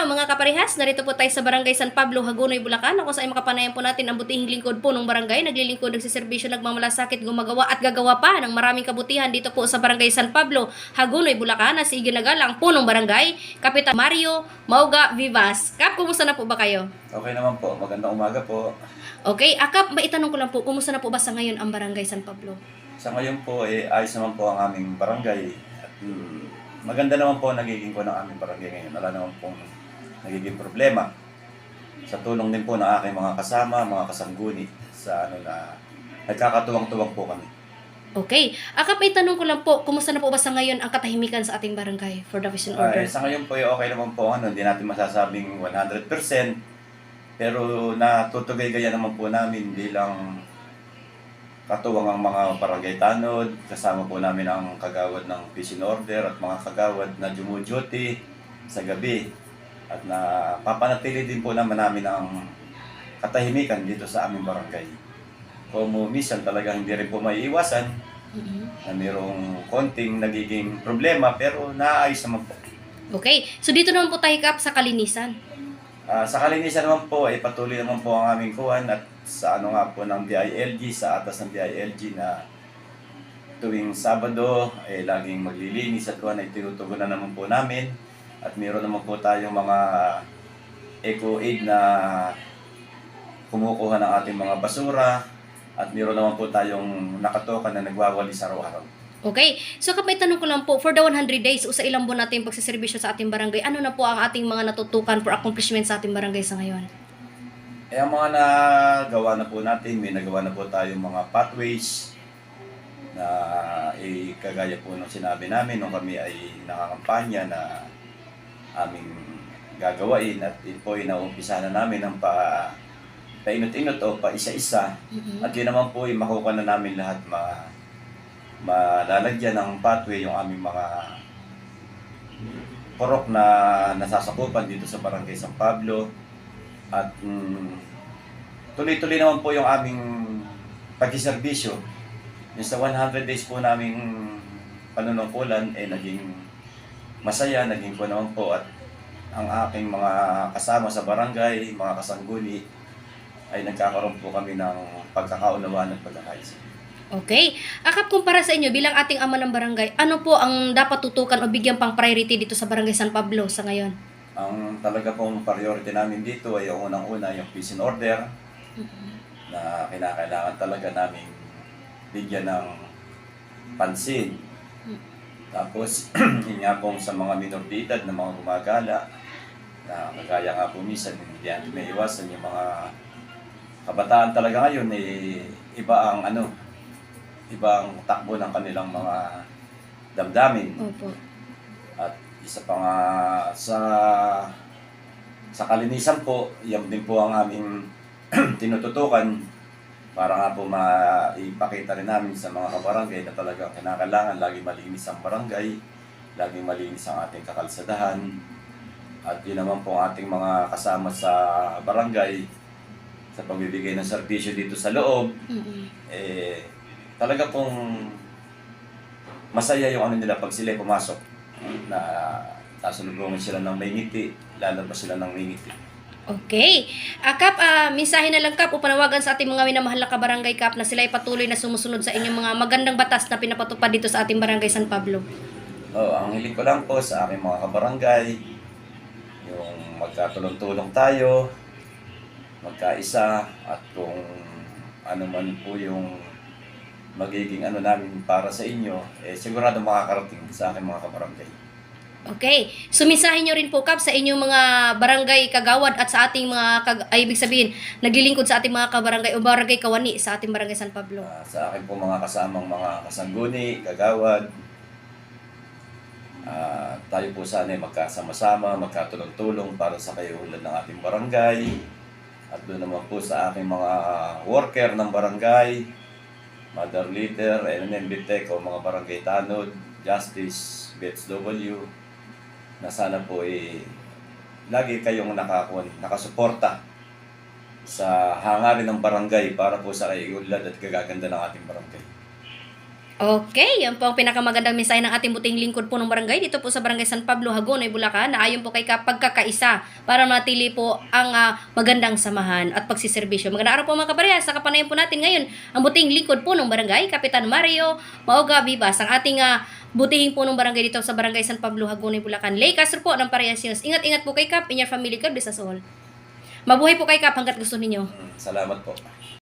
araw mga kaparehas, narito po tayo sa Barangay San Pablo, Hagonoy, Bulacan. Ako sa makapanayan po natin ang butihing lingkod po ng barangay. Naglilingkod, nagsiservisyo, nagmamalasakit, gumagawa at gagawa pa ng maraming kabutihan dito po sa Barangay San Pablo, Hagonoy, Bulacan. Na si ginagalang po ng barangay, Kapitan Mario Mauga Vivas. Kap, kumusta na po ba kayo? Okay naman po. Magandang umaga po. Okay, akap, maitanong ko lang po, kumusta na po ba sa ngayon ang Barangay San Pablo? Sa ngayon po, eh, ayos naman po ang aming barangay. At, mm, maganda naman po ang nagiging ko ng aming barangay ngayon. Wala naman pong nagiging problema. Sa tulong din po ng aking mga kasama, mga kasangguni sa ano na nagkakatuwang-tuwang po kami. Okay, akap, maitanong ko lang po, kumusta na po ba sa ngayon ang katahimikan sa ating barangay for the vision order? Ay, sa ngayon po, okay naman po. Ano, hindi natin masasabing 100%. Pero natutugay-gaya naman po namin bilang katuwang ang mga barangay tanod, kasama po namin ang kagawad ng and order at mga kagawad na dumuduty sa gabi. At na papanatili din po naman namin ang katahimikan dito sa aming barangay. Kung minsan talaga hindi rin po maiiwasan Mhm. na mayroong konting nagiging problema pero naayos naman po. Okay, so dito naman po tayo kap sa kalinisan. Ah, sa kalinisan naman po, ay patuloy naman po ang aming kuhan at sa ano nga po ng DILG, sa atas ng DILG na tuwing Sabado ay laging maglilinis at kuhan ay tinutugunan naman po namin. At meron naman po tayong mga eco-aid na kumukuha ng ating mga basura at meron naman po tayong nakatoka na nagwawalis araw-araw. Okay, so kapag tanong ko lang po, for the 100 days o sa ilang buwan natin pagsiservisyo sa ating barangay, ano na po ang ating mga natutukan for accomplishment sa ating barangay sa ngayon? Eh, ang mga nagawa na po natin, may nagawa na po tayong mga pathways na eh, kagaya po nung sinabi namin nung kami ay nakakampanya na aming gagawain at yun po ay naumpisa na namin ng pa painot-inot o pa isa-isa Mhm. at yun naman po ay makukuha na namin lahat ma malalagyan ng pathway yung aming mga porok na nasasakupan dito sa Barangay San Pablo. At mm, tuloy-tuloy naman po yung aming pagsiservisyo yung sa 100 days po naming panunungkulan eh naging masaya, naging po naman po at ang aking mga kasama sa barangay, mga kasangguni ay nagkakaroon po kami ng pagkakaunawaan at pagkakaisa. Okay, akap kumpara sa inyo bilang ating ama ng barangay, ano po ang dapat tutukan o bigyan pang priority dito sa barangay San Pablo sa ngayon? Ang talaga pong priority namin dito ay yung unang-una yung peace and order na kinakailangan talaga namin bigyan ng pansin. Tapos, yun nga pong sa mga minoridad na mga gumagala, na kagaya nga po minsan, hindi natin may iwasan yung mga kabataan talaga ngayon, eh, iba ang ano, iba ang takbo ng kanilang mga damdamin. Opo. At isa pa nga sa sa kalinisan po, yan din po ang aming tinututukan para nga po maipakita rin namin sa mga kabarangay na talagang kinakailangan lagi malinis ang barangay, lagi malinis ang ating kakalsadahan. At yun naman po ang ating mga kasama sa barangay sa pagbibigay ng serbisyo dito sa loob Mhm. eh, talaga pong masaya yung ano nila pag sila pumasok na sasalubungin sila ng may ngiti, lalabas sila ng may ngiti. Okay. Ah, Kap, ah, mensahe na lang Kap o panawagan sa ating mga minamahal na kabarangay Kap na sila ay patuloy na sumusunod sa inyong mga magandang batas na pinapatupad dito sa ating barangay San Pablo. Oh, ang hiling ko lang po sa aking mga kabarangay, yung magkatulong-tulong tayo, magkaisa, at kung ano man po yung magiging ano namin para sa inyo, eh sigurado makakarating sa aking mga kabarangay. Okay. So, mensahe nyo rin po, Kap, sa inyong mga barangay kagawad at sa ating mga, kag- ay, ibig sabihin, naglilingkod sa ating mga kabarangay o barangay kawani sa ating barangay San Pablo. Ah, sa akin po mga kasamang mga kasangguni, kagawad, ah, tayo po sana ay magkasama-sama, magkatulong-tulong para sa kayulan ng ating barangay. At doon naman po sa aking mga worker ng barangay, Mother Leader, NNM Bitec o mga barangay tanod, Justice, BHW, na sana po ay lagi kayong nakakon, nakasuporta sa hangarin ng barangay para po sa kaiulad at kagaganda ng ating barangay. Okay, yan po ang pinakamagandang mensahe ng ating buting lingkod po ng barangay dito po sa Barangay San Pablo, Hagonoy, Bulacan na ayon po kay ka- pagkakaisa para matili po ang ah, magandang samahan at pagsiservisyo. Magandang araw po mga kabarya, sa kapanayan po natin ngayon ang buting lingkod po ng barangay, Kapitan Mario Maoga Vivas, ang ating ah, butihing po ng barangay dito sa Barangay San Pablo, Hagonoy, Bulacan. Lay Castro po ng Parehas News. Ingat-ingat po kay Kap, in your family, God bless us all. Mabuhay po kay Kap hanggat gusto ninyo. Mm, Salamat po.